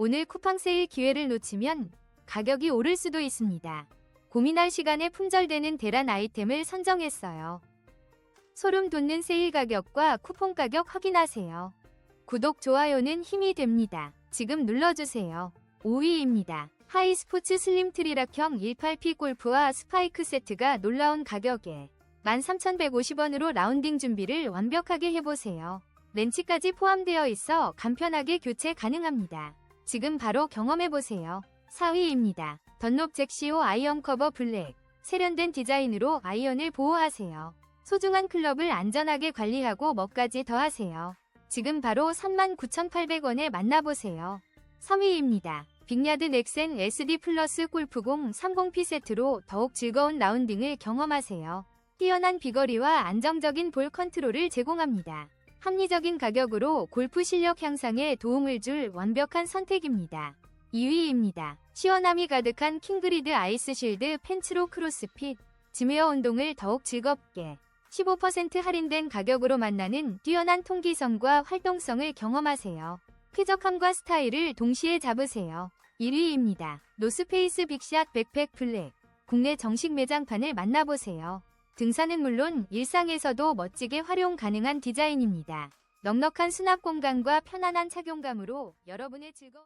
오늘 쿠팡 세일 기회를 놓치면 가격이 오를 수도 있습니다. 고민할 시간에 품절되는 대란 아이템을 선정했어요. 소름 돋는 세일 가격과 쿠폰 가격 확인하세요. 구독, 좋아요는 힘이 됩니다. 지금 눌러주세요. 5위입니다. 하이스포츠 슬림 트리락형 18P 골프와 스파이크 세트가 놀라운 가격에 13,150원으로 라운딩 준비를 완벽하게 해보세요. 렌치까지 포함되어 있어 간편하게 교체 가능합니다. 지금 바로 경험해보세요. 4위입니다. 던롭 잭시오 아이언 커버 블랙. 세련된 디자인으로 아이언을 보호하세요. 소중한 클럽을 안전하게 관리하고 멋까지 더하세요. 지금 바로 39,800원에 만나보세요. 3위입니다. 빅야드 넥센 SD 플러스 골프공 30P 세트로 더욱 즐거운 라운딩을 경험하세요. 뛰어난 비거리와 안정적인 볼 컨트롤을 제공합니다. 합리적인 가격으로 골프 실력 향상에 도움을 줄 완벽한 선택입니다. 2위입니다. 시원함이 가득한 킹그리드 아이스 실드 펜츠로 크로스핏. 짐웨어 운동을 더욱 즐겁게 15% 할인된 가격으로 만나는 뛰어난 통기성과 활동성을 경험하세요. 쾌적함과 스타일을 동시에 잡으세요. 1위입니다. 노스페이스 빅샷 백팩 블랙. 국내 정식 매장판을 만나보세요. 등산은 물론 일상에서도 멋지게 활용 가능한 디자인입니다. 넉넉한 수납 공간과 편안한 착용감으로 여러분의 즐거